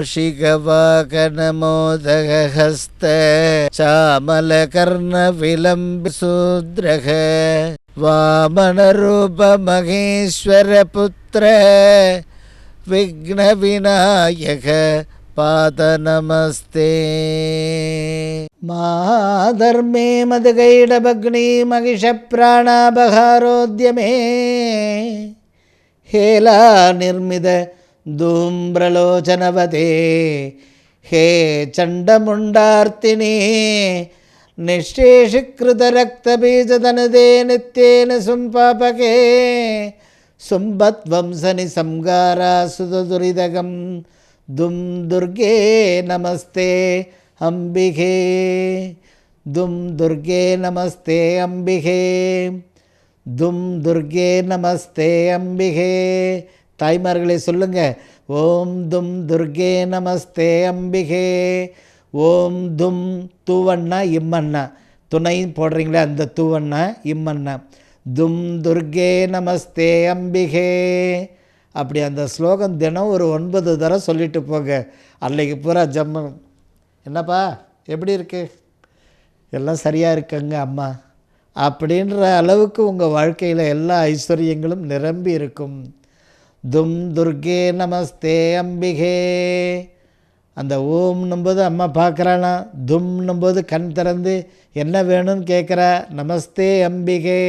मूषिकवाकनमोदगहस्त चामलकर्णविलम्बसूद्रः वामनरूपमहेश्वरपुत्र विघ्नविनायक पादनमस्ते माधर्मे मदगैडभग्नि महिषप्राणाबहारोद्यमे हेला निर्मित ధూమ్రలోచనవదే. హే చండముండార్తిని నిశ్శేషికృతరక్తబీజదనుదే నిత్యేన సుంపాపకే. సుంబత్వంసని సంగారాసుదురిదగం దుం దుర్గే నమస్తే అంబికే. దుం దుర్గే నమస్తే అంబికే. దుం దుర్గే నమస్తే అంబికే. தாய்மார்களை சொல்லுங்க. ஓம் தும் துர்கே நமஸ்தே அம்பிகே. ஓம் தும் தூவண்ணா இம்மண்ணா. துணை போடுறீங்களே அந்த தூவண்ணா இம்மண்ணா. தும் துர்கே நமஸ்தே அம்பிகே. அப்படி அந்த ஸ்லோகம் தினம் ஒரு ஒன்பது தடவை சொல்லிட்டு போங்க. அன்னைக்கு பூரா ஜம்மு. என்னப்பா எப்படி இருக்கு? எல்லாம் சரியாக இருக்குங்க அம்மா. அப்படின்ற அளவுக்கு உங்கள் வாழ்க்கையில் எல்லா ஐஸ்வர்யங்களும் நிரம்பி இருக்கும். தும் துர்கே நமஸ்தே அம்பிகே. அந்த ஓம்னும்போது அம்மா பார்க்குறானா? தும்னும்போது கண் திறந்து என்ன வேணும்னு கேட்குறா நமஸ்தே அம்பிகே.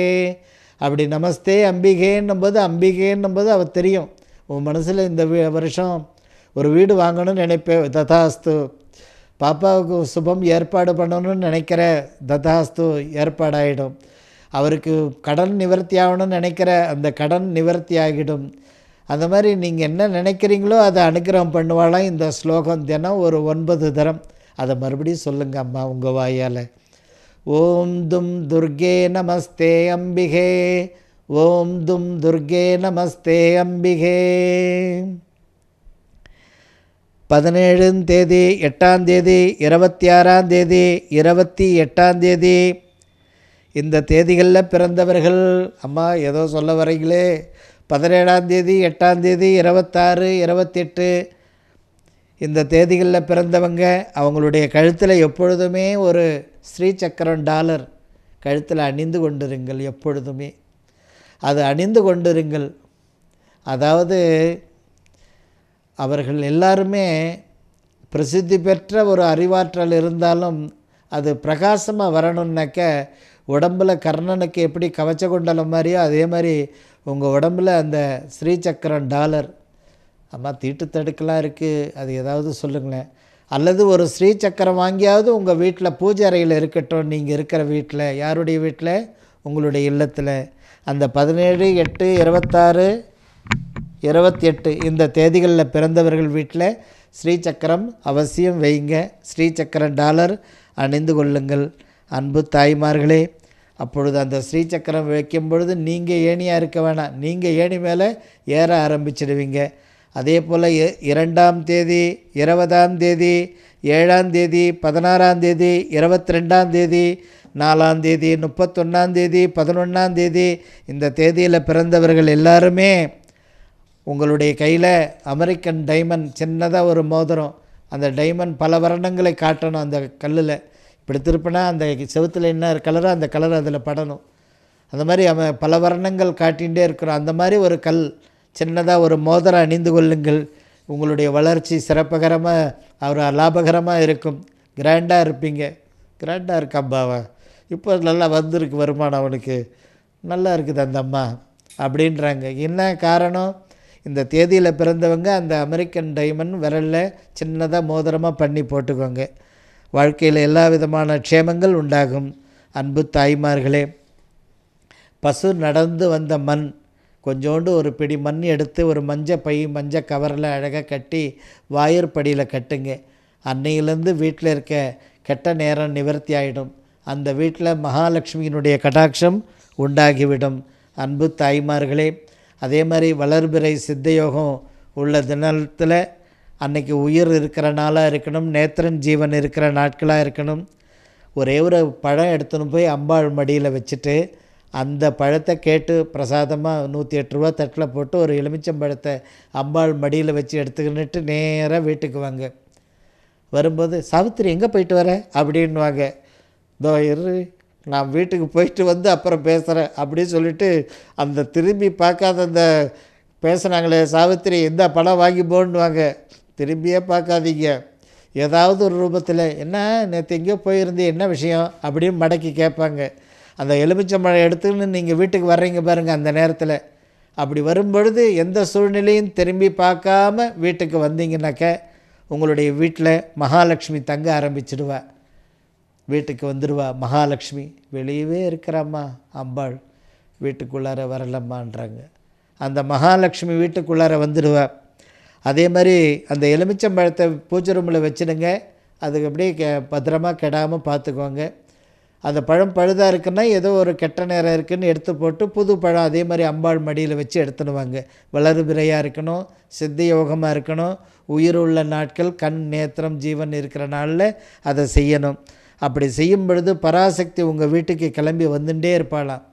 அப்படி நமஸ்தே அம்பிகேன்னும்போது அம்பிகேன்னும்போது அவள் தெரியும். உன் மனசில் இந்த வருஷம் ஒரு வீடு வாங்கணும்னு நினைப்பேன் ததாஸ்து. பாப்பாவுக்கு சுபம் ஏற்பாடு பண்ணணும்னு நினைக்கிற ததாஸ்து ஏற்பாடாயிடும். அவருக்கு கடன் நிவர்த்தி ஆகணும்னு நினைக்கிற அந்த கடன் நிவர்த்தி ஆகிடும். அந்த மாதிரி நீங்கள் என்ன நினைக்கிறீங்களோ அதை அனுகிரகம் பண்ணுவாளாம் இந்த ஸ்லோகம் தினம் ஒரு ஒன்பது தரம். அதை மறுபடியும் சொல்லுங்க அம்மா உங்கள் வாயால். ஓம் தும் துர்கே நமஸ்தே அம்பிகே. ஓம் தும் துர்கே நமஸ்தே அம்பிகே. பதினேழும் தேதி எட்டாம் தேதி இருபத்தி ஆறாம் தேதி இருபத்தி எட்டாம் தேதி. இந்த தேதிகளில் பிறந்தவர்கள் அம்மா ஏதோ சொல்ல வரீங்களே பதினேழாம் தேதி எட்டாம் தேதி இருபத்தாறு இருபத்தெட்டு. இந்த தேதிகளில் பிறந்தவங்க அவங்களுடைய கழுத்தில் எப்பொழுதுமே ஒரு ஸ்ரீ சக்கரம் டாலர் கழுத்தில் அணிந்து கொண்டிருங்கள் எப்பொழுதுமே. அது அணிந்து கொண்டிருங்கள். அதாவது அவர்கள் எல்லாருமே பிரசித்தி பெற்ற ஒரு அறிவாற்றல் இருந்தாலும் அது பிரகாசமாக வரணுன்னாக்க உடம்பில் கர்ணனுக்கு எப்படி கவச்ச குண்டலம் மாதிரியோ அதே மாதிரி உங்கள் உடம்பில் அந்த ஸ்ரீசக்கரன் டாலர். அம்மா தீட்டு தடுக்கலாம் இருக்குது அது ஏதாவது சொல்லுங்களேன். அல்லது ஒரு ஸ்ரீசக்கரம் வாங்கியாவது உங்கள் வீட்டில் பூஜை அறையில் இருக்கட்டும். நீங்கள் இருக்கிற வீட்டில் யாருடைய வீட்டில் உங்களுடைய இல்லத்தில். அந்த பதினேழு எட்டு இருபத்தாறு இருபத்தி எட்டு இந்த தேதிகளில் பிறந்தவர்கள் வீட்டில் ஸ்ரீசக்கரம் அவசியம் வைங்க. ஸ்ரீசக்கரம் டாலர் அணிந்து கொள்ளுங்கள். அன்பு தாய்மார்களே அப்பொழுது அந்த ஸ்ரீசக்கரம் வைக்கும் பொழுது நீங்கள் ஏணியாக இருக்க வேணாம். நீங்கள் ஏணி மேலே ஏற ஆரம்பிச்சிடுவீங்க. அதே போல் இ- இரண்டாம் தேதி இருபதாம் தேதி ஏழாம் தேதி பதினாறாம் தேதி இருபத்தி ரெண்டாம் தேதி நாலாம் தேதி முப்பத்தொன்னாம் தேதி பதினொன்றாம் தேதி இந்த தேதியில் பிறந்தவர்கள் எல்லாருமே உங்களுடைய கையில் அமெரிக்கன் டைமண்ட் சின்னதாக ஒரு மோதிரம் அந்த டைமண்ட் பல வர்ணங்களை காட்டணும் அந்த கல்லில். இப்படி திருப்பினா அந்த செவத்தில் என்ன கலரோ அந்த கலர் அதில் படணும். அந்த மாதிரி அவன் பல வர்ணங்கள் காட்டிகிட்டே இருக்கிறோம் அந்த மாதிரி ஒரு கல் சின்னதாக ஒரு மோதிரம் அணிந்து கொள்ளுங்கள். உங்களுடைய வளர்ச்சி சிறப்பகரமாக அவர் லாபகரமாக இருக்கும். கிராண்டாக இருப்பீங்க. கிராண்டாக இருக்காம்பாவா இப்போ நல்லா வந்திருக்கு வருமானம் அவனுக்கு. நல்லா இருக்குது அந்த அம்மா. அப்படின்றாங்க. என்ன காரணம்? இந்த தேதியில் பிறந்தவங்க அந்த அமெரிக்கன் டைமண்ட் விரலில் சின்னதாக மோதிரமாக பண்ணி போட்டுக்கோங்க. வாழ்க்கையில் எல்லா விதமான க்ஷேமங்கள் உண்டாகும். அன்பு தாய்மார்களே பசு நடந்து வந்த மண் கொஞ்சோண்டு ஒரு பிடி மண் எடுத்து ஒரு மஞ்ச பை மஞ்ச கவரில் அழகாக கட்டி வாயிற்படியில் கட்டுங்க. அன்னையிலேருந்து வீட்டில் இருக்க கெட்ட நேரம் நிவர்த்தி ஆகிடும் அந்த வீட்டில் மகாலட்சுமியினுடைய கடாட்சம் உண்டாகிவிடும். அன்பு தாய்மார்களே அதே மாதிரி வளர்பிறை சித்தயோகம் உள்ள தினத்தில் அன்னைக்கு உயிர் இருக்கிற நாளாக இருக்கணும் நேத்திரன் ஜீவன் இருக்கிற நாட்களாக இருக்கணும். ஒரே ஒரு பழம் எடுத்துன்னு போய் அம்பாள் மடியில் வச்சுட்டு அந்த பழத்தை கேட்டு பிரசாதமாக நூற்றி எட்டு ரூபா தட்டில் போட்டு ஒரு எலுமிச்சம்பழத்தை அம்பாள் மடியில் வச்சு எடுத்துக்கின்னுட்டு நேராக வீட்டுக்கு வாங்க. வரும்போது சாவித்திரி எங்கே போயிட்டு வர? அப்படின்வாங்க இதோ இரு நான் வீட்டுக்கு போயிட்டு வந்து அப்புறம் பேசுகிறேன் அப்படின்னு சொல்லிட்டு அந்த திரும்பி பார்க்காத அந்த பேசுனாங்களே சாவித்திரி இந்த படம் வாங்கி போன்னுவாங்க திரும்பியே பார்க்காதீங்க. ஏதாவது ஒரு ரூபத்தில் என்ன நேற்று எங்கேயோ போயிருந்தே என்ன விஷயம்? அப்படின்னு மடக்கி கேட்பாங்க. அந்த எலுமிச்சம்பழம் எடுத்துன்னு நீங்கள் வீட்டுக்கு வர்றீங்க பாருங்கள் அந்த நேரத்தில். அப்படி வரும்பொழுது எந்த சூழ்நிலையும் திரும்பி பார்க்காம வீட்டுக்கு வந்தீங்கன்னாக்க உங்களுடைய வீட்டில் மகாலட்சுமி தங்க ஆரம்பிச்சிடுவேன் வீட்டுக்கு வந்துடுவா மகாலட்சுமி வெளியவே இருக்கிறாம்மா அம்பாள் வீட்டுக்குள்ளார வரலம்மான்றாங்க. அந்த மகாலட்சுமி வீட்டுக்குள்ளார வந்துடுவா அதே மாதிரி அந்த எலுமிச்சம்பழத்தை பூஜை ரூமில் வச்சுடுங்க. அதுக்கு அப்படியே கெ பத்திரமாக கெடாமல் பார்த்துக்கோங்க. அந்த பழம் பழுதாக இருக்குன்னா ஏதோ ஒரு கெட்ட நேரம் இருக்குதுன்னு எடுத்து போட்டு புது பழம் அதே மாதிரி அம்பாள் மடியில் வச்சு எடுத்துடுவாங்க. வளரு விரையாக இருக்கணும் சித்தி யோகமாக இருக்கணும் உயிர் உள்ள நாட்கள் கண் நேத்திரம் ஜீவன் இருக்கிற நாளில் அதை செய்யணும். அப்படி செய்யும் பொழுது பராசக்தி உங்கள் வீட்டுக்கு கிளம்பி வந்துட்டே இருப்பாளாம்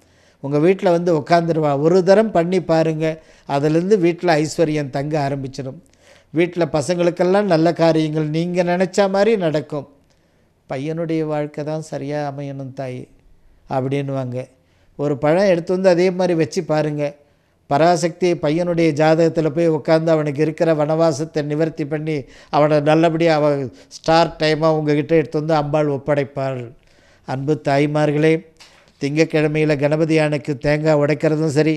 உங்கள் வீட்டில் வந்து உட்காந்துருவா ஒரு தரம் பண்ணி பாருங்கள் அதுலேருந்து வீட்டில் ஐஸ்வர்யம் தங்க ஆரம்பிச்சிடும் வீட்டில் பசங்களுக்கெல்லாம் நல்ல காரியங்கள் நீங்கள் நினச்ச மாதிரி நடக்கும். பையனுடைய வாழ்க்கை தான் சரியாக அமையணும் தாய். அப்படின்வாங்க ஒரு பழம் எடுத்து வந்து அதே மாதிரி வச்சு பாருங்கள் பராசக்தி பையனுடைய ஜாதகத்தில் போய் உட்காந்து அவனுக்கு இருக்கிற வனவாசத்தை நிவர்த்தி பண்ணி அவனை நல்லபடியாக அவன் ஸ்டார் டைமாக உங்ககிட்ட எடுத்து வந்து அம்பாள் ஒப்படைப்பாள். அன்பு தாய்மார்களே திங்கக்கிழமையில் கணபதி யானைக்கு தேங்காய் உடைக்கிறதும் சரி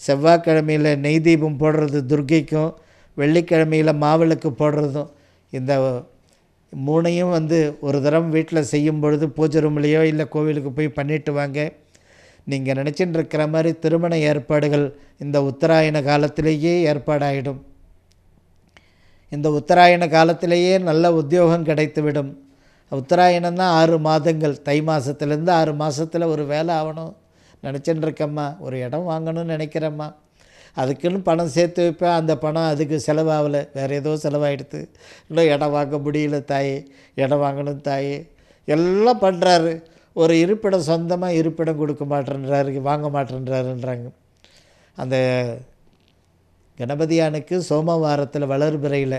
செவ்வாய்க்கிழமையில் நெய் தீபம் போடுறது துர்கைக்கும் வெள்ளிக்கிழமையில் மாவிளக்கு போடுறதும் இந்த மூணையும் வந்து ஒரு தரம் வீட்டில் செய்யும் பொழுது பூஜை ரூம்லேயோ இல்லை கோவிலுக்கு போய் பண்ணிட்டு வாங்க. நீங்கள் நினச்சின்னு இருக்கிற மாதிரி திருமண ஏற்பாடுகள் இந்த உத்தராயண காலத்திலேயே ஏற்பாடாயிடும். இந்த உத்தராயண காலத்திலேயே நல்ல உத்தியோகம் கிடைத்துவிடும். உத்தராயணம் தான் ஆறு மாதங்கள். தை மாதத்துலேருந்து ஆறு மாதத்தில் ஒரு வேலை ஆகணும். நினச்சின்னு இருக்கம்மா ஒரு இடம் வாங்கணும்னு நினைக்கிறேம்மா. அதுக்குன்னு பணம் சேர்த்து வைப்பேன். அந்த பணம் அதுக்கு செலவாகலை. வேறு ஏதோ செலவாகிடுது இன்னும் இடம் வாங்க முடியல தாயே. இடம் வாங்கணும் தாயே. எல்லாம் பண்ணுறாரு ஒரு இருப்பிடம் சொந்தமாக இருப்பிடம் கொடுக்க மாட்டேன்றாரு வாங்க மாட்டேன்றாருன்றாங்க. அந்த கணபதியானுக்கு சோமவாரத்தில் வளர்பிறையில்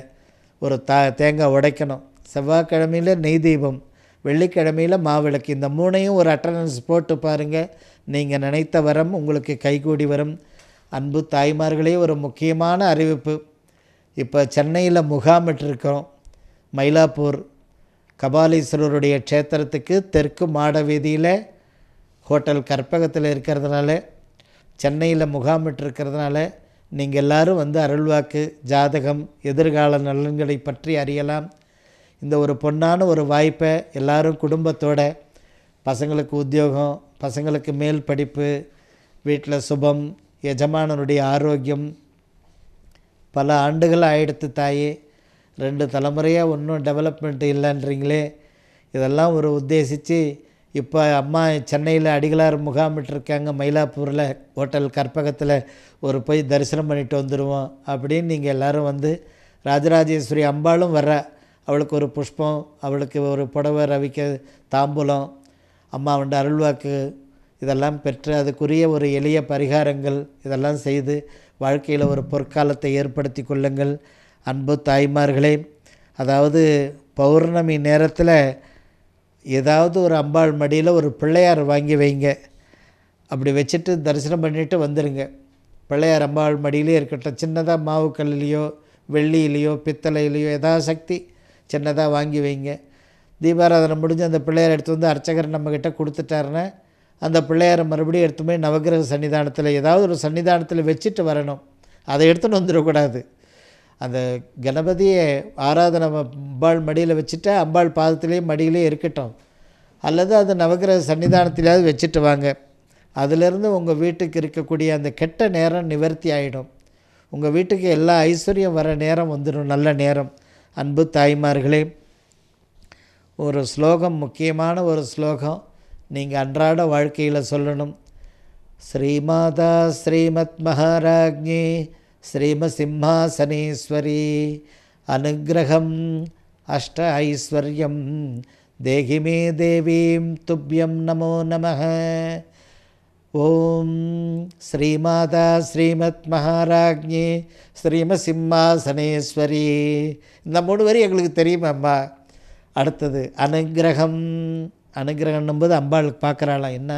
ஒரு தா தேங்காய் உடைக்கணும். செவ்வாய்க்கிழமையில் நெய் தீபம் வெள்ளிக்கிழமையில் மாவிளக்கு. இந்த மூணையும் ஒரு அட்டண்டன்ஸ் போட்டு பாருங்கள் நீங்கள் நினைத்த வரம் உங்களுக்கு கைகூடி வரும். அன்பு தாய்மார்களே ஒரு முக்கியமான அறிவிப்பு. இப்போ சென்னையில் முகாமிட்டிருக்கிறோம். மயிலாப்பூர் கபாலீஸ்வரருடைய க்ஷேத்திரத்துக்கு தெற்கு மாட வீதியில் ஹோட்டல் கற்பகத்தில் இருக்கிறதுனால சென்னையில் முகாமிட்டிருக்கிறதுனால நீங்கள் எல்லாரும் வந்து அருள்வாக்கு ஜாதகம் எதிர்கால நலன்களை பற்றி அறியலாம். இந்த ஒரு பொன்னான ஒரு வாய்ப்பை எல்லாரும் குடும்பத்தோட பசங்களுக்கு உத்தியோகம் பசங்களுக்கு மேல் படிப்பு வீட்டில் சுபம் எஜமானனுடைய ஆரோக்கியம் பல ஆண்டுகள் ஆயிடுத்து தாயே ரெண்டு தலைமுறையாக ஒன்றும் டெவலப்மெண்ட் இல்லைன்றீங்களே இதெல்லாம் ஒரு உத்தேசித்து இப்போ அம்மா சென்னையில் அடிகளார் முகாமிட்டிருக்காங்க மயிலாப்பூரில் ஹோட்டல் கற்பகத்தில் ஒரு போய் தரிசனம் பண்ணிட்டு வந்துடுவோம் அப்படின்னு நீங்கள் எல்லோரும் வந்து ராஜராஜேஸ்வரி அம்பாளும் வர்ற அவளுக்கு ஒரு புஷ்பம் அவளுக்கு ஒரு புடவை ரவிக்க தாம்பூலம் அம்மாவுண்ட அருள்வாக்கு இதெல்லாம் பெற்று அதுக்குரிய ஒரு எளிய பரிகாரங்கள் இதெல்லாம் செய்து வாழ்க்கையில் ஒரு பொற்காலத்தை ஏற்படுத்தி கொள்ளுங்கள். அன்பு தாய்மார்களே அதாவது பௌர்ணமி நேரத்தில் ஏதாவது ஒரு அம்பாள் மடியில் ஒரு பிள்ளையார் வாங்கி வைங்க. அப்படி வச்சுட்டு தரிசனம் பண்ணிவிட்டு வந்துடுங்க பிள்ளையார் அம்பாள் மடியிலே இருக்கட்டும் சின்னதாக மாவுக்கல்லையோ வெள்ளியிலையோ பித்தளையிலையோ யதாசக்தி சின்னதாக வாங்கி வைங்க. தீபாராதனை முடிஞ்சு அந்த பிள்ளையார் எடுத்து வந்து அர்ச்சகர் நம்மக்கிட்ட கொடுத்துட்டாருன்னா அந்த பிள்ளையாரை மறுபடியும் எடுத்து போய் நவகிரக சன்னிதானத்தில் ஏதாவது ஒரு சன்னிதானத்தில் வச்சுட்டு வரணும். அதை எடுத்துன்னு வந்துடக்கூடாது. அந்த கணபதியை ஆராதனை அம்பாள் மடியில் வச்சுட்டு அம்பாள் பாதத்துலேயும் மடியிலே இருக்கட்டும். அல்லது அது நவகிரக சன்னிதானத்திலாவது வச்சுட்டு வாங்க. அதிலிருந்து உங்கள் வீட்டுக்கு இருக்கக்கூடிய அந்த கெட்ட நேரம் நிவர்த்தி ஆகிடும் உங்கள் வீட்டுக்கு எல்லா ஐஸ்வர்யம் வர நேரம் வந்துடும் நல்ல நேரம். அன்பு தாய்மார்களே ஒரு ஸ்லோகம் முக்கியமான ஒரு ஸ்லோகம் நீங்கள் அன்றாட வாழ்க்கையில் சொல்லணும். ஸ்ரீமாதா ஸ்ரீமத் மகாராஜ்ஞி ஸ்ரீமசிம்ஹாசனீஸ்வரி அனுகிரகம் அஷ்ட ஐஸ்வர்யம் தேகி மே தேவீம் துப்பியம் நமோ நம ஓம் ஸ்ரீமாதா ஸ்ரீமத் மகாராஜ்ஞி ஸ்ரீமசிம்மாசனேஸ்வரி. இந்த மூணு வரி எங்களுக்கு தெரியுமாம்மா அடுத்தது அனுக்கிரகம் அனுக்கிரகம்னும் போது அம்பாள் பார்க்குறாளாம் என்ன?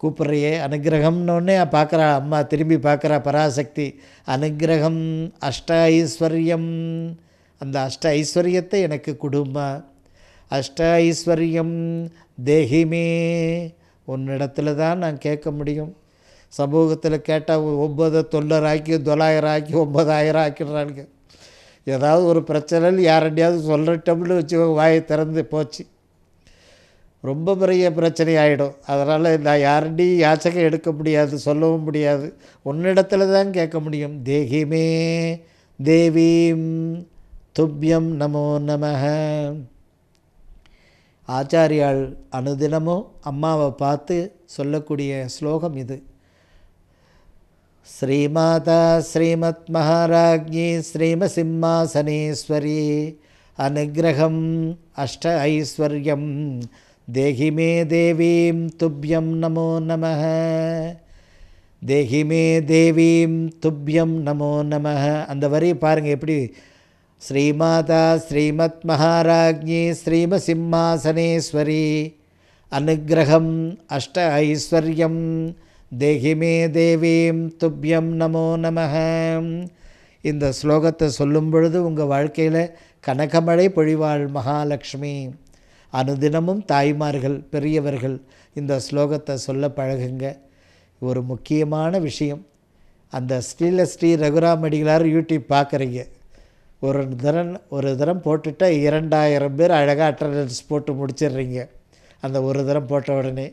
கூப்பிட்றையே அனுகிரகம்னு பார்க்குறா அம்மா திரும்பி பார்க்குறா பராசக்தி. அனுகிரகம் அஷ்ட ஐஸ்வர்யம் அந்த அஷ்ட ஐஸ்வர்யத்தை எனக்கு கொடுமா. அஷ்ட ஐஸ்வர்யம் தேகிமே உன்னிடத்துல தான் நான் கேட்க முடியும். சமூகத்தில் கேட்டால் ஒம்பது தொண்ணூறாக்கி தொள்ளாயிரம் ஆக்கி ஒம்பதாயிரம் ஆக்கிடுறானுங்க. ஏதாவது ஒரு பிரச்சனையில் யாரண்டியாவது சொல்லிட்டோம்னு வச்சு வாயை திறந்து போச்சு. ரொம்ப பெரிய பிரச்சனை ஆகிடும் அதனால் நான் யார்டையும் யாச்சகம் எடுக்க முடியாது சொல்லவும் முடியாது. உன்னிடத்துல தான் கேட்க முடியும். தேகிமே தேவீம் துப்பியம் நமோ நம ஆச்சாரியால் அனுதினமும் அம்மாவை பார்த்து சொல்லக்கூடிய ஸ்லோகம் இது. ஸ்ரீமாதா ஸ்ரீமத் மகாராஜ்ஞி ஸ்ரீமசிம்மாசனேஸ்வரி. அனுகிரகம் அஷ்ட ஐஸ்வர்யம். தேகி மே தேவீம் துப்பியம் நமோ நம தேஹி மே தேவீம் துப்பியம் நமோ நம அந்த வரி பாருங்கள் எப்படி? ஸ்ரீமாதா ஸ்ரீமத் மகாராஜ்ஞி ஸ்ரீமசிம்மாசனேஸ்வரி. அனுகிரகம் அஷ்ட ஐஸ்வர்யம். தேகி மே தேவீம் துப்பியம் நமோ நம இந்த ஸ்லோகத்தை சொல்லும் பொழுது உங்கள் வாழ்க்கையில் கனகமழை பொழிவாள் மகாலட்சுமி அனுதினமும் தாய்மார்கள் பெரியவர்கள் இந்த ஸ்லோகத்தை சொல்ல பழகுங்க. ஒரு முக்கியமான விஷயம். அந்த ஸ்ரீல ஸ்ரீ ரகுராமடிகளார் யூடியூப் பார்க்குறீங்க ஒரு தரம் ஒரு தரம் போட்டுட்டா இரண்டாயிரம் பேர் அழகாக அட்டண்டன்ஸ் போட்டு முடிச்சிடுறீங்க. அந்த ஒரு தரம் போட்ட உடனே.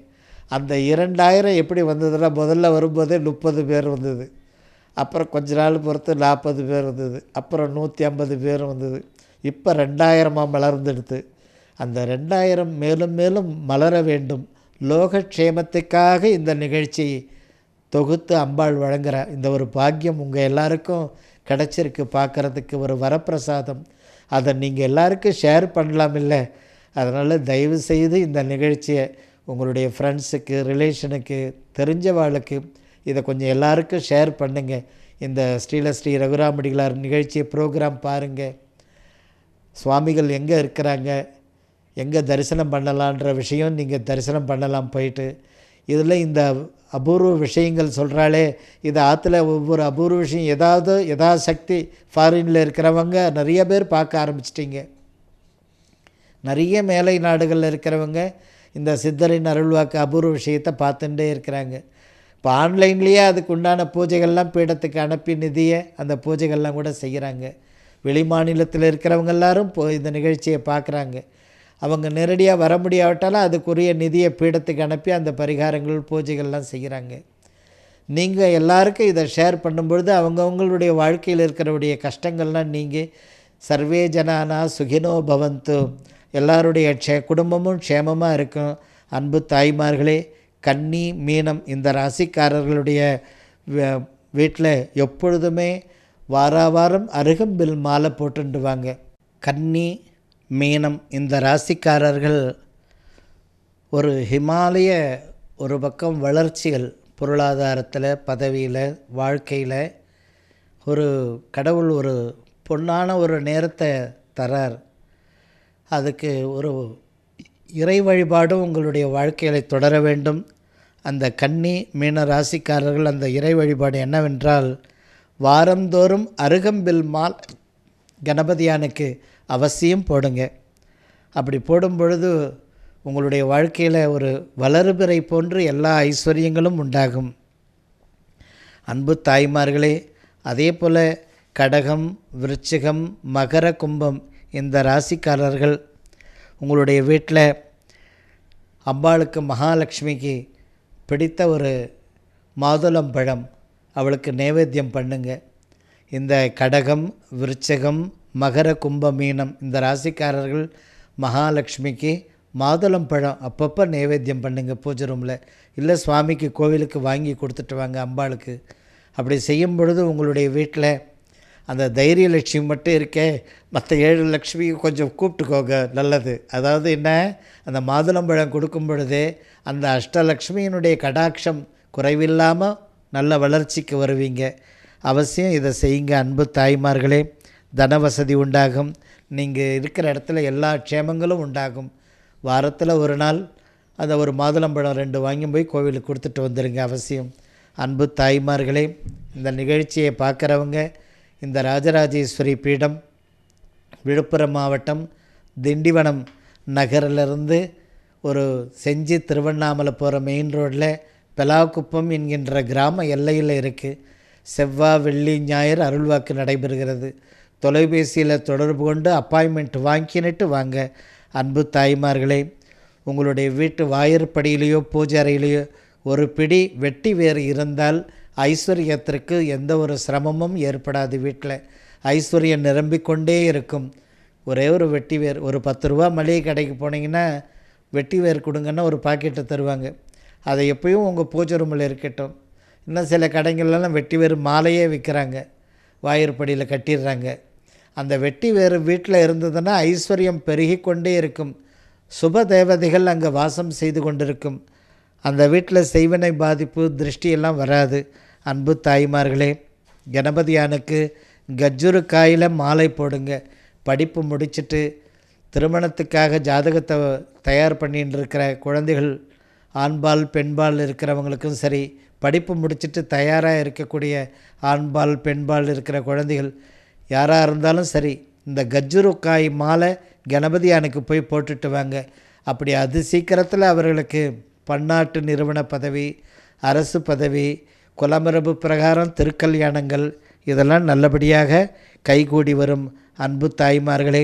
அந்த இரண்டாயிரம் எப்படி வந்ததுன்னா முதல்ல வரும்போதே முப்பது பேர் வந்தது. அப்புறம் கொஞ்ச நாள் பொறுத்து நாற்பது பேர் வந்தது. அப்புறம் நூற்றி ஐம்பது பேர் வந்தது. இப்போ ரெண்டாயிரமாக மலர்ந்தெடுத்து அந்த ரெண்டாயிரம் மேலும் மேலும் மலர வேண்டும். லோகக்ஷேமத்துக்காக இந்த நிகழ்ச்சி தொகுத்து அம்பாள் வழங்குகிற இந்த ஒரு பாக்கியம் உங்கள் எல்லாருக்கும் கிடச்சிருக்கு. பார்க்குறதுக்கு ஒரு வரப்பிரசாதம். அதை நீங்கள் எல்லாருக்கும் ஷேர் பண்ணலாம் இல்லை. அதனால் தயவு செய்து இந்த நிகழ்ச்சியை உங்களுடைய ஃப்ரெண்ட்ஸுக்கு ரிலேஷனுக்கு தெரிஞ்சவாளுக்கு இதை கொஞ்சம் எல்லாருக்கும் ஷேர் பண்ணுங்கள் இந்த ஸ்ரீல ஸ்ரீ ரகுராமடிகளார் நிகழ்ச்சியை ப்ரோக்ராம் பாருங்கள் சுவாமிகள் எங்கே இருக்கிறாங்க? எங்கே தரிசனம் பண்ணலான்ற விஷயம் நீங்கள் தரிசனம் பண்ணலாம் போயிட்டு. இதில் இந்த அபூர்வ விஷயங்கள் சொல்கிறாளே இது ஆற்றுல ஒவ்வொரு அபூர்வ விஷயம் ஏதாவது யதாசக்தி ஃபாரினில் இருக்கிறவங்க நிறைய பேர் பார்க்க ஆரம்பிச்சிட்டிங்க. நிறைய மேலை நாடுகளில் இருக்கிறவங்க இந்த சித்தரின் அருள்வாக்கு அபூர்வ விஷயத்தை பார்த்துட்டே இருக்கிறாங்க. இப்போ ஆன்லைன்லேயே அதுக்கு உண்டான பூஜைகள்லாம் பீடத்துக்கு அனுப்பி நிதியை அந்த பூஜைகள்லாம் கூட செய்கிறாங்க வெளி மாநிலத்தில் இருக்கிறவங்க எல்லாரும் இப்போ இந்த நிகழ்ச்சியை பார்க்குறாங்க. அவங்க நேரடியாக வர முடியாவிட்டாலும் அதுக்குரிய நிதியை பீடத்துக்கு அனுப்பி அந்த பரிகாரங்கள் பூஜைகள்லாம் செய்கிறாங்க. நீங்கள் எல்லாருக்கும் இதை ஷேர் பண்ணும்பொழுது அவங்கவுங்களுடைய வாழ்க்கையில் இருக்கிறவுடைய கஷ்டங்கள்லாம் நீங்கள் சர்வே ஜனானா சுகினோ பவந்து. எல்லாருடைய க்ஷே குடும்பமும் க்ஷேமமாக இருக்கும். அன்பு தாய்மார்களே கன்னி மீனம் இந்த ராசிக்காரர்களுடைய வீட்டில் எப்பொழுதுமே வாரா வாரம் அருகம்பில் மாலை போட்டுண்டுவாங்க. கன்னி மீனம். இந்த ராசிக்காரர்கள் ஒரு ஹிமாலய ஒரு பக்கம் வளர்ச்சிகள் பொருளாதாரத்தில் பதவியில் வாழ்க்கையில் ஒரு கடவுள் ஒரு பொன்னான ஒரு நேரத்தை தரார். அதுக்கு ஒரு இறை வழிபாடும் உங்களுடைய வாழ்க்கையில் தொடர வேண்டும். அந்த கன்னி மீன ராசிக்காரர்கள் அந்த இறை வழிபாடு என்னவென்றால் வாரந்தோறும் அருகம்பில் மால் கணபதியானுக்கு அவசியம் போடுங்க. அப்படி போடும் பொழுது உங்களுடைய வாழ்க்கையில் ஒரு வளர்பிறை போன்று எல்லா ஐஸ்வர்யங்களும் உண்டாகும். அன்பு தாய்மார்களே அதே போல் கடகம் விருச்சிகம் மகர கும்பம் இந்த ராசிக்காரர்கள் உங்களுடைய வீட்டில் அம்பாளுக்கு மகாலட்சுமிக்கு பிடித்த ஒரு மாதுளம் பழம் அவளுக்கு நைவேத்தியம் பண்ணுங்க. இந்த கடகம் விருச்சகம் மகர கும்ப மீனம் இந்த ராசிக்காரர்கள் மகாலட்சுமிக்கு மாதுளம் பழம் அப்பப்போ நைவேத்தியம் பண்ணுங்கள் பூஜை ரூமில் இல்லை சுவாமிக்கு கோவிலுக்கு வாங்கி கொடுத்துட்டு வாங்க அம்பாளுக்கு. அப்படி செய்யும் பொழுது உங்களுடைய வீட்டில் அந்த தைரிய லட்சுமி மட்டும் இருக்கே மற்ற ஏழு லட்சுமியும் கொஞ்சம் கூப்பிட்டுக்கோங்க நல்லது. அதாவது என்ன? அந்த மாதுளம்பழம் கொடுக்கும் பொழுதே அந்த அஷ்டலக்ஷ்மியினுடைய கடாட்சம் குறைவில்லாமல் நல்ல வளர்ச்சிக்கு வருவீங்க. அவசியம் இதை செய்யுங்க அன்பு தாய்மார்களே. தன வசதி உண்டாகும். நீங்கள் இருக்கிற இடத்துல எல்லா க்ஷேமங்களும் உண்டாகும். வாரத்தில் ஒரு நாள் அந்த ஒரு மாதுளம்பழம் ரெண்டு வாங்கி போய் கோவிலுக்கு கொடுத்துட்டு வந்துடுங்க அவசியம். அன்பு தாய்மார்களே இந்த நிகழ்ச்சியை பார்க்குறவங்க இந்த ராஜராஜேஸ்வரி பீடம் விழுப்புரம் மாவட்டம் திண்டிவனம் நகரிலிருந்து ஒரு செஞ்சி திருவண்ணாமலை போகிற மெயின் ரோட்டில் பெலாக்குப்பம் என்கின்ற கிராம எல்லையில் இருக்குது செவ்வாய் வெள்ளி ஞாயிறு அருள்வாக்கு நடைபெறுகிறது. தொலைபேசியில் தொடர்பு கொண்டு அப்பாயின்மெண்ட் வாங்கினிட்டு வாங்க. அன்பு தாய்மார்களே உங்களுடைய வீட்டு வாயிற்படியிலேயோ பூஜை அறையிலேயோ ஒரு பிடி வெட்டி வேறு இருந்தால் ஐஸ்வர்யத்திற்கு எந்த ஒரு சிரமமும் ஏற்படாது வீட்டில். ஐஸ்வர்யம் நிரம்பிக்கொண்டே இருக்கும். ஒரே ஒரு வெட்டி வேர் ஒரு பத்து ரூபா மளிகை கடைக்கு போனீங்கன்னா வெட்டி வேர் கொடுங்கன்னா ஒரு பாக்கெட்டை தருவாங்க. அதை எப்பயும் உங்கள் பூஜை ரூமில் இருக்கட்டும். இன்னும் சில கடைகள்லாம் வெட்டி வேறு மாலையே விற்கிறாங்க வாயிற்படியில் கட்டிடுறாங்க. அந்த வெட்டி வேறு வீட்டில் இருந்ததுன்னா ஐஸ்வர்யம் பெருகி கொண்டே இருக்கும். சுப தேவதைகள் அங்கே வாசம் செய்து கொண்டிருக்கும். அந்த வீட்டில் செய்வனை பாதிப்பு திருஷ்டியெல்லாம் வராது. அன்பு தாய்மார்களே கணபதியானுக்கு கஜ்ஜுரு காயில் மாலை போடுங்க. படிப்பு முடிச்சிட்டு திருமணத்துக்காக ஜாதகத்தை தயார் பண்ணிட்டு இருக்கிற குழந்தைகள் ஆண்பால் பெண்பால் இருக்கிறவங்களுக்கும் சரி படிப்பு முடிச்சுட்டு தயாராக இருக்கக்கூடிய ஆண்பால் பெண்பால் இருக்கிற குழந்தைகள் யாராக இருந்தாலும் சரி இந்த கஜ்ஜுருக்காய் மாலை கணபதி கணபதியானுக்கு போய் போட்டுட்டு வாங்க. அப்படி அது சீக்கிரத்தில் அவர்களுக்கு பன்னாட்டு நிறுவன பதவி அரசு பதவி குலமரபு பிரகாரம் திருக்கல்யாணங்கள் இதெல்லாம் நல்லபடியாக கைகூடி வரும். அன்பு தாய்மார்களே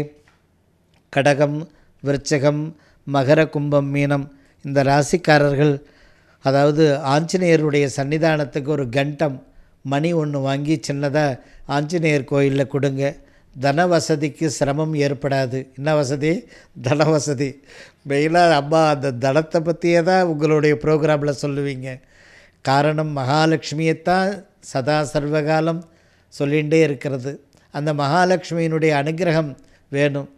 கடகம் விருச்சகம் மகர கும்பம் மீனம் இந்த ராசிக்காரர்கள் அதாவது ஆஞ்சநேயருடைய சன்னிதானத்துக்கு ஒரு கண்டம் மணி ஒன்று வாங்கி சின்னதாக ஆஞ்சநேயர் கோயிலில் கொடுங்க. தன வசதிக்கு சிரமம் ஏற்படாது. என்ன வசதி? தன வசதி. மெயினாக அம்மா அந்த தனத்தை பற்றியே தான் உங்களுடைய ப்ரோக்ராமில் சொல்லுவீங்க. காரணம் மகாலட்சுமியைத்தான் சதா சர்வகாலம் சொல்லிகிட்டே இருக்கிறது. அந்த மகாலட்சுமியினுடைய அனுகிரகம் வேணும்.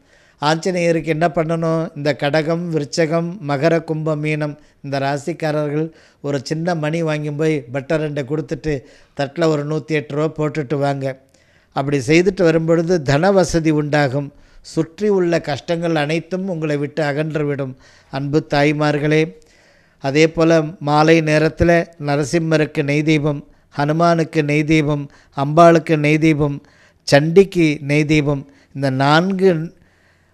ஆஞ்சநேயருக்கு என்ன பண்ணணும்? இந்த கடகம் விருச்சகம் மகர கும்ப மீனம் இந்த ராசிக்காரர்கள் ஒரு சின்ன மணி வாங்கி போய் பட்டர் ரெண்டை கொடுத்துட்டு தட்டில் ஒரு நூற்றி எட்டு ரூபா போட்டுட்டு வாங்க. அப்படி செய்துட்டு வரும்பொழுது தன வசதி உண்டாகும். சுற்றி உள்ள கஷ்டங்கள் அனைத்தும் உங்களை விட்டு அகன்றுவிடும். அன்பு தாய்மார்களே அதே போல் மாலை நேரத்தில் நரசிம்மருக்கு நெய் தீபம் ஹனுமானுக்கு நெய் தீபம் அம்பாளுக்கு நெய் தீபம் சண்டிக்கு நெய் தீபம் இந்த நான்கு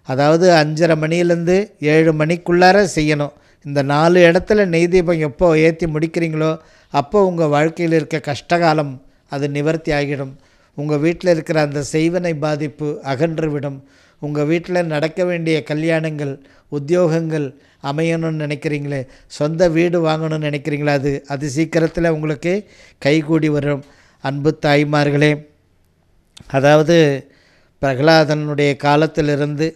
அதாவது அஞ்சரை மணிலேருந்து ஏழு மணிக்குள்ளார செய்யணும். இந்த நாலு இடத்துல நெய் தீபம் எப்போ ஏற்றி முடிக்கிறீங்களோ அப்போ உங்கள் வாழ்க்கையில் இருக்க கஷ்டகாலம் அது நிவர்த்தி ஆகிடும். உங்கள் வீட்டில் இருக்கிற அந்த செய்வனை பாதிப்பு அகன்றுவிடும். உங்கள் வீட்டில் நடக்க வேண்டிய கல்யாணங்கள் உத்தியோகங்கள் அமையணும்னு நினைக்கிறீங்களே சொந்த வீடு வாங்கணும்னு நினைக்கிறீங்களா அது அது சீக்கிரத்தில் உங்களுக்கு கைகூடி வரும். அன்பு தாய்மார்களே அதாவது பிரகலாதனுடைய காலத்திலிருந்து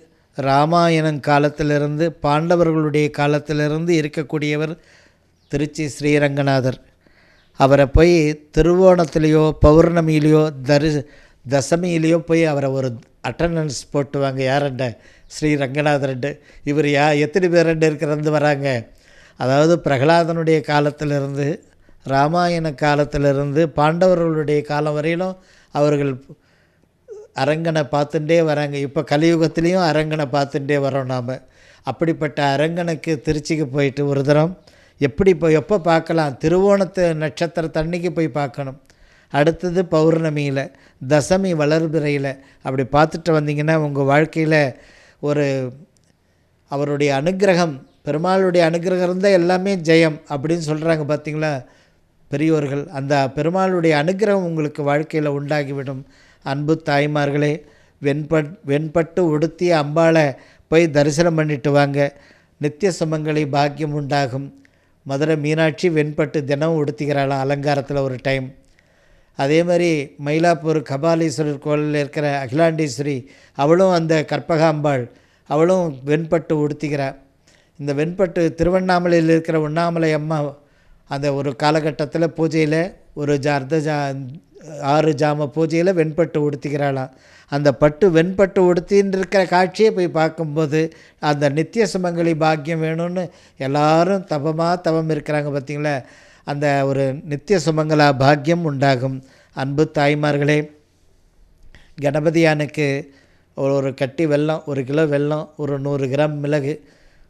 ராமாயணம் காலத்திலிருந்து பாண்டவர்களுடைய காலத்திலிருந்து இருக்கக்கூடியவர் திருச்சி ஸ்ரீரங்கநாதர். அவரை போய் திருவோணத்துலேயோ பௌர்ணமியிலையோ தரி தசமியிலையோ போய் அவரை ஒரு அட்டண்டன்ஸ் போட்டுவாங்க. யாரண்ட ஸ்ரீ ரங்கநாதரண்டு இவர் யா எத்தனை பேரண்டு இருக்கிறந்து வராங்க? அதாவது பிரகலாதனுடைய காலத்திலிருந்து ராமாயண காலத்திலிருந்து பாண்டவர்களுடைய காலம் வரையிலும் அவர்கள் அரங்கனை பார்த்துட்டே வராங்க. இப்போ கலியுகத்துலேயும் அரங்கனை பார்த்துட்டே வரோம் நாம். அப்படிப்பட்ட அரங்கனுக்கு திருச்சிக்கு போயிட்டு ஒரு தரம். எப்படி இப்போ எப்போ பார்க்கலாம்? திருவோணத்து நட்சத்திரத்தன்னைக்கு போய் பார்க்கணும். அடுத்தது பௌர்ணமியில் தசமி வளர்பிறையில். அப்படி பார்த்துட்டு வந்தீங்கன்னா உங்கள் வாழ்க்கையில் ஒரு அவருடைய அனுக்கிரகம் பெருமாளுடைய அனுக்கிரகம் இருந்தால் எல்லாமே ஜெயம் அப்படின்னு சொல்கிறாங்க பார்த்தீங்களா பெரியோர்கள் அந்த பெருமாளுடைய அனுகிரகம் உங்களுக்கு வாழ்க்கையில் உண்டாகிவிடும். அன்பு தாய்மார்களே வெண்பட் வெண்பட்டு உடுத்திய அம்பாளை போய் தரிசனம் பண்ணிட்டு வாங்க. நித்திய சுமங்கலி பாக்கியம் உண்டாகும். மதுரை மீனாட்சி வெண்பட்டு தினம் உடுத்திக்கிறாளாம் அலங்காரத்தில் ஒரு டைம் அதே மாதிரி மயிலாப்பூர் கபாலீஸ்வரர் கோயிலில் இருக்கிற அகிலாண்டீஸ்வரி அவளும் அந்த கற்பகாம்பாள் அவளும் வெண்பட்டு உடுத்திக்கிறாள் இந்த வெண்பட்டு திருவண்ணாமலையில் இருக்கிற உண்ணாமலை அம்மா அந்த ஒரு காலகட்டத்தில் பூஜையில் ஒரு ஜார்த அர்த்த ஜா ஆறு ஜாம பூஜையில் வெண்பட்டு உடுத்திக்கிறாளாம். அந்த பட்டு வெண்பட்டு உடுத்தின்னு இருக்கிற காட்சியை போய் பார்க்கும்போது அந்த நித்திய சுமங்கலி பாக்கியம் வேணும்னு எல்லாரும் தபமாக தவம் இருக்கிறாங்க பார்த்தீங்களா? அந்த ஒரு நித்திய சுமங்கலா பாக்கியம் உண்டாகும். அன்பு தாய்மார்களே கணபதியானுக்கு ஒரு ஒரு கட்டி வெல்லம் ஒரு கிலோ வெல்லம் ஒரு நூறு கிராம் மிளகு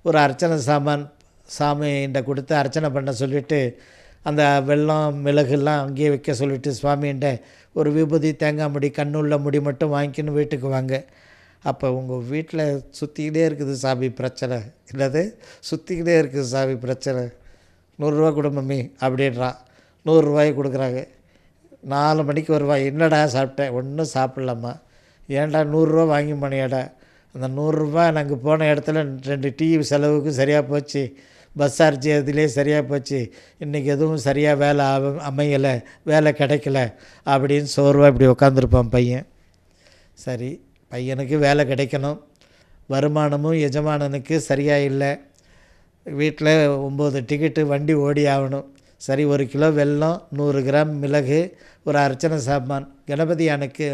ஒரு அர்ச்சனை சாமான் சாமிகிட்ட கொடுத்து அர்ச்சனை பண்ண சொல்லிவிட்டு அந்த வெல்லம் மிளகுலாம் அங்கேயே வைக்க சொல்லிவிட்டு சுவாமின்ட்ட ஒரு விபூதி தேங்காய் முடி கண்ணுள்ள முடி மட்டும் வாங்கிக்கின்னு வீட்டுக்கு வாங்க. அப்போ உங்கள் வீட்டில் சுற்றிக்கிட்டே இருக்குது சாமி பிரச்சனை. என்னது? சுற்றிக்கிட்டே இருக்குது சாமி பிரச்சனை. நூறுரூவா கொடு மம்மி அப்படின்றான் நூறுரூவாய் கொடுக்குறாங்க. நாலு மணிக்கு வருவாய் என்னடா சாப்பிட்டேன் ஒன்றும் சாப்பிட்லம்மா. ஏன்டா நூறுரூவா வாங்கி மணியாடா அந்த நூறுரூவா நாங்கள் போன இடத்துல ரெண்டு டீ செலவுக்கு சரியாக போச்சு. பஸ் சார்ஜ் அதிலே சரியாக போச்சு. இன்றைக்கி எதுவும் சரியாக வேலை அமையலை வேலை கிடைக்கல அப்படின்னு சோர்வாக இப்படி உட்காந்துருப்பான் பையன். சரி பையனுக்கு வேலை கிடைக்கணும். வருமானமும் எஜமானனுக்கு சரியாக இல்லை. வீட்டில் ஒம்பது டிக்கெட்டு வண்டி ஓடி ஆகணும். சரி ஒரு கிலோ வெல்லம் நூறு கிராம் மிளகு ஒரு அர்ச்சனை சாமான். கணபதியானுக்கு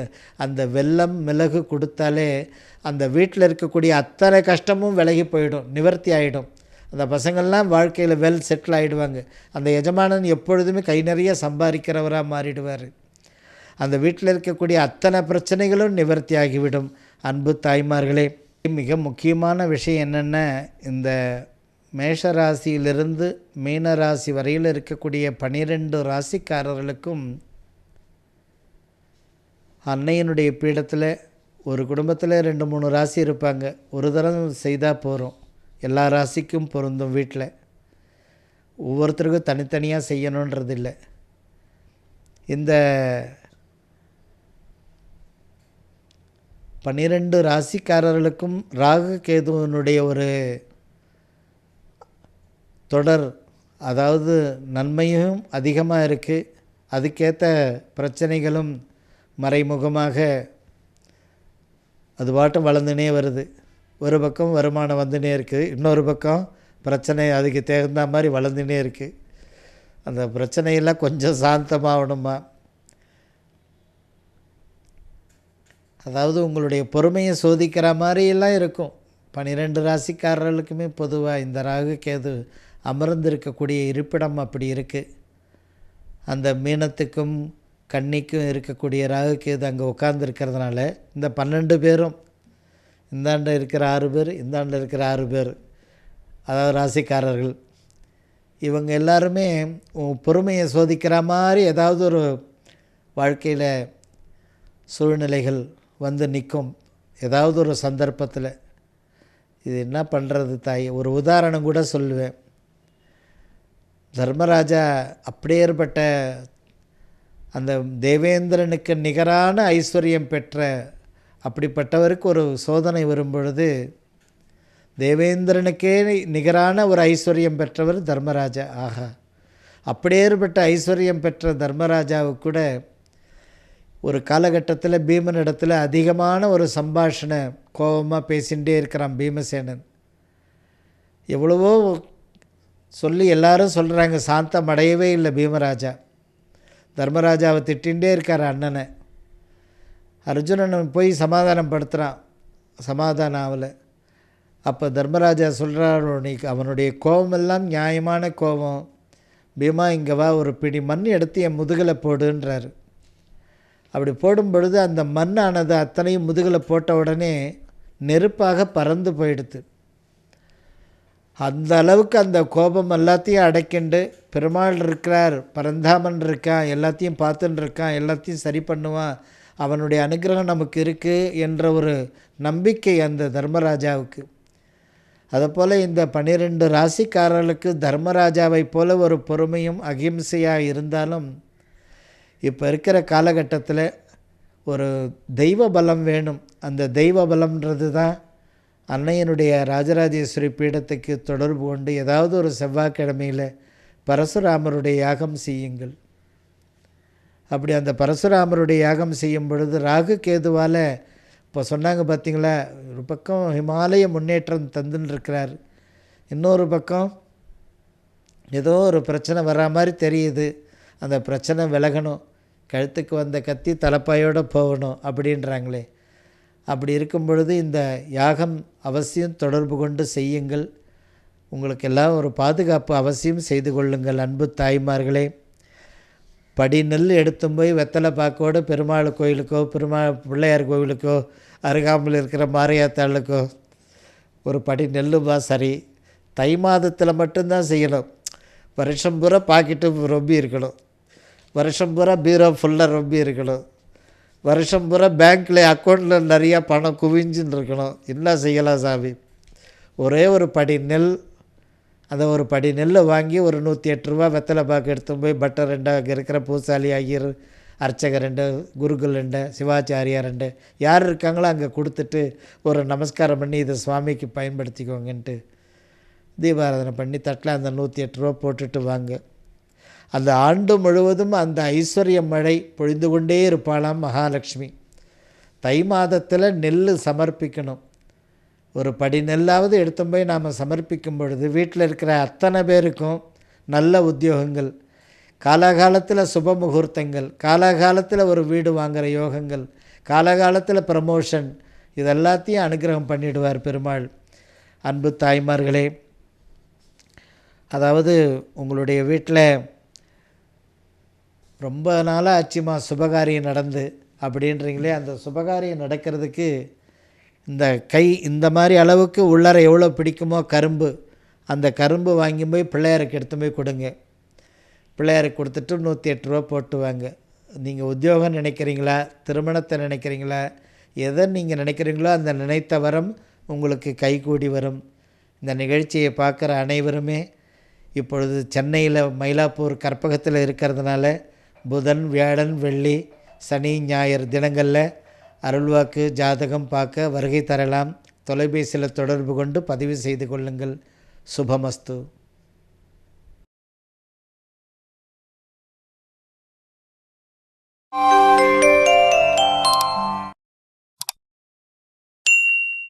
அந்த வெல்லம் மிளகு கொடுத்தாலே அந்த வீட்டில் இருக்கக்கூடிய அத்தனை கஷ்டமும் விலகி போயிடும் நிவர்த்தி ஆகிடும் அந்த பசங்கள்லாம் வாழ்க்கையில் வெல் செட்டில் ஆகிடுவாங்க அந்த எஜமானன் எப்பொழுதுமே கை நிறைய சம்பாதிக்கிறவராக மாறிடுவார். அந்த வீட்டில் இருக்கக்கூடிய அத்தனை பிரச்சனைகளும் நிவர்த்தி ஆகிவிடும். அன்பு தாய்மார்களே மிக முக்கியமான விஷயம் என்னென்ன இந்த மேஷ ராசியிலிருந்து மீன ராசி வரையில் இருக்கக்கூடிய பனிரெண்டு ராசிக்காரர்களுக்கும் அன்னையினுடைய பீடத்தில் ஒரு குடும்பத்தில் ரெண்டு மூணு ராசி இருப்பாங்க. ஒரு தரம் செய்தால் போகிறோம் எல்லா ராசிக்கும் பொருந்தும் வீட்டில் ஒவ்வொருத்தருக்கும் தனித்தனியாக செய்யணுன்றது இல்லை இந்த பன்னிரெண்டு ராசிக்காரர்களுக்கும் ராகு கேதுவனுடைய ஒரு தொடர் அதாவது நன்மையும் அதிகமாக இருக்குது அதுக்கேற்ற பிரச்சனைகளும் மறைமுகமாக அது பாட்டும் வளர்ந்துனே வருது. ஒரு பக்கம் வருமானம் வந்துனே இருக்குது இன்னொரு பக்கம் பிரச்சனை அதுக்கு தகுந்த மாதிரி வளர்ந்துனே இருக்குது அந்த பிரச்சனையெல்லாம் கொஞ்சம் சாந்தமாகணுமா அதாவது உங்களுடைய பொறுமையை சோதிக்கிற மாதிரியெல்லாம் இருக்கும். பன்னிரெண்டு ராசிக்காரர்களுக்குமே பொதுவாக இந்த ராகு கேது அமர்ந்திருக்கக்கூடிய இருப்பிடம் அப்படி இருக்குது அந்த மீனத்துக்கும் கன்னிக்கும் இருக்கக்கூடிய ராகு கேது அங்கே உட்கார்ந்துருக்கிறதுனால இந்த பன்னெண்டு பேரும் இந்தாண்ட இருக்கிற ஆறு பேர் இந்தாண்ட இருக்கிற ஆறு பேர். அதாவது ராசிக்காரர்கள். இவங்க எல்லாருமே உன் பொறுமையை சோதிக்கிற மாதிரி ஏதாவது ஒரு வாழ்க்கையில் சூழ்நிலைகள் வந்து நிற்கும். ஏதாவது ஒரு சந்தர்ப்பத்தில். இது என்ன பண்ணுறது தாய்? ஒரு உதாரணம் கூட சொல்லுவேன். தர்மராஜா அப்படியேற்பட்ட அந்த தேவேந்திரனுக்கு நிகரான ஐஸ்வர்யம் பெற்ற அப்படிப்பட்டவருக்கு ஒரு சோதனை வரும் பொழுது தேவேந்திரனுக்கே நிகரான ஒரு ஐஸ்வர்யம் பெற்றவர் தர்மராஜா. ஆஹா அப்படியேற்பட்ட ஐஸ்வர்யம் பெற்ற தர்மராஜாவுக்கு கூட ஒரு காலகட்டத்தில் பீமன் இடத்துல அதிகமான ஒரு சம்பாஷணை கோபமாக பேசிகிட்டே இருக்கிறான் பீமசேனன். எவ்வளவோ சொல்லி எல்லாரும் சொல்கிறாங்க சாந்தம் அடையவே இல்லை பீமராஜா. தர்மராஜாவை திட்டிகிட்டே இருக்கார் அண்ணனை. அர்ஜுனன் போய் சமாதானம் படுத்துகிறான் சமாதானம் ஆகலை. அப்போ தர்மராஜா சொல்கிறார் நீ அவனுடைய கோபமெல்லாம் நியாயமான கோபம். பீமா இங்கே வா ஒரு பிடி மண் எடுத்து என் முதுகில் போடுன்றார். அப்படி போடும் பொழுது அந்த மண்ணானது அத்தனையும் முதுகில் போட்ட உடனே நெருப்பாக பறந்து போயிடுது. அந்த அளவுக்கு அந்த கோபம் எல்லாத்தையும் அடைக்கிண்டு பெருமாள் இருக்கிறார் பரந்தாமன் இருக்கான் எல்லாத்தையும் பார்த்துன்னு இருக்கான் எல்லாத்தையும் சரி பண்ணுவான். அவனுடைய அனுகிரகம் நமக்கு இருக்குது என்ற ஒரு நம்பிக்கை அந்த தர்மராஜாவுக்கு. அதுபோல் இந்த பன்னிரெண்டு ராசிக்காரர்களுக்கு தர்மராஜாவை போல ஒரு பொறுமையும் அகிம்சையாக இருந்தாலும் இப்போ இருக்கிற காலகட்டத்தில் ஒரு தெய்வ பலம் வேணும். அந்த தெய்வ பலம்ன்றது தான் அன்னையனுடைய ராஜராஜேஸ்வரி பீடத்துக்கு தொடர்பு கொண்டு ஏதாவது ஒரு செவ்வாய்க்கிழமையில் பரசுராமருடைய யாகம் செய்யுங்கள். அப்படி அந்த பரசுராமருடைய யாகம் செய்யும் பொழுது ராகு கேதுவால் இப்போ சொன்னாங்க பார்த்தீங்களா ஒரு பக்கம் ஹிமாலய முன்னேற்றம் தந்துன்னு இருக்கிறார் இன்னொரு பக்கம் ஏதோ ஒரு பிரச்சனை வரா மாதிரி தெரியுது. அந்த பிரச்சனை விலகணும். கழுத்துக்கு வந்த கத்தி தலைப்பாயோடு போகணும் அப்படின்றாங்களே. அப்படி இருக்கும் பொழுது இந்த யாகம் அவசியம் தொடர்பு கொண்டு செய்யுங்கள். உங்களுக்கெல்லாம் ஒரு பாதுகாப்பு அவசியம் செய்து கொள்ளுங்கள் அன்பு தாய்மார்களே. படி நெல் எடுத்து போய் வெத்தலை பாக்கோடு பெருமாள் கோயிலுக்கோ பெருமாள் பிள்ளையார் கோவிலுக்கோ அருகாமையில் இருக்கிற மாரியாத்தாளுக்கோ ஒரு படி நெல்லுமா சரி. தை மாதத்தில் மட்டும்தான் செய்யணும். வருஷம் பூரா பாக்கெட்டு ரொம்பி இருக்கணும். வருஷம் பூரா பீரோ ஃபுல்லாக ரொம்பி இருக்கணும். வருஷம் பூரா பேங்க்கில் அக்கௌண்ட்டில் நிறையா பணம் குவிஞ்சுன்னு இருக்கணும். என்ன செய்யலாம் சாமி? ஒரே ஒரு படி நெல் அதை ஒரு படி நெல்லை வாங்கி ஒரு நூற்றி எட்டு ரூபா வெத்தலை பாக்கு எடுத்து போய் பட்டர் ரெண்டு அங்கே இருக்கிற பூசாலி ஐயர் அர்ச்சகர் ரெண்டு குருகுல் ரெண்டு சிவாச்சாரியார் ரெண்டு. யார் இருக்காங்களோ அங்கே கொடுத்துட்டு ஒரு நமஸ்காரம் பண்ணி இதை சுவாமிக்கு பயன்படுத்திக்கோங்கன்ட்டு தீபாராதனை பண்ணி தட்டில் அந்த நூற்றி எட்டு ரூபா போட்டுட்டு வாங்க. அந்த ஆண்டு முழுவதும் அந்த ஐஸ்வர்ய மழை பொழிந்து கொண்டே இருப்பாளாம் மகாலட்சுமி. தை மாதத்தில் நெல் சமர்ப்பிக்கணும். ஒரு படி நெல்லாவது எடுத்து போய் நாம் சமர்ப்பிக்கும் பொழுது வீட்டில் இருக்கிற அத்தனை பேருக்கும் நல்ல உத்தியோகங்கள் காலாகாலத்தில் சுப முகூர்த்தங்கள் காலாகாலத்தில் ஒரு வீடு வாங்குகிற யோகங்கள் காலகாலத்தில் ப்ரமோஷன் இதெல்லாத்தையும் அனுகிரகம் பண்ணிடுவார் பெருமாள். அன்பு தாய்மார்களே அதாவது உங்களுடைய வீட்டில் ரொம்ப நாளாக ஆச்சுமா சுபகாரியம் நடந்து அப்படின்றீங்களே அந்த சுபகாரியம் நடக்கிறதுக்கு இந்த கை இந்த மாதிரி அளவுக்கு உள்ளார எவ்வளோ பிடிக்குமோ கரும்பு அந்த கரும்பு வாங்கி போய் பிள்ளையாருக்கு எடுத்து போய் கொடுங்க. பிள்ளையாருக்கு கொடுத்துட்டு நூற்றி எட்டு ரூபா போட்டு வாங்க நீங்கள் உத்தியோகம் நினைக்கிறீங்களா? திருமணத்தை நினைக்கிறீங்களா? எதை நீங்கள் நினைக்கிறீங்களோ அந்த நினைத்த வரம் உங்களுக்கு கைகூடி வரும். இந்த நிகழ்ச்சியை பார்க்குற அனைவருமே இப்பொழுது சென்னையில் மயிலாப்பூர் கற்பகத்தில் இருக்கிறதுனால புதன் வியாழன் வெள்ளி சனி ஞாயிறு தினங்களில் அருள்வாக்கு ஜாதகம் பார்க்க வருகை தரலாம். தொலைபேசியில் தொடர்பு கொண்டு பதிவு செய்து கொள்ளுங்கள். சுபமஸ்து.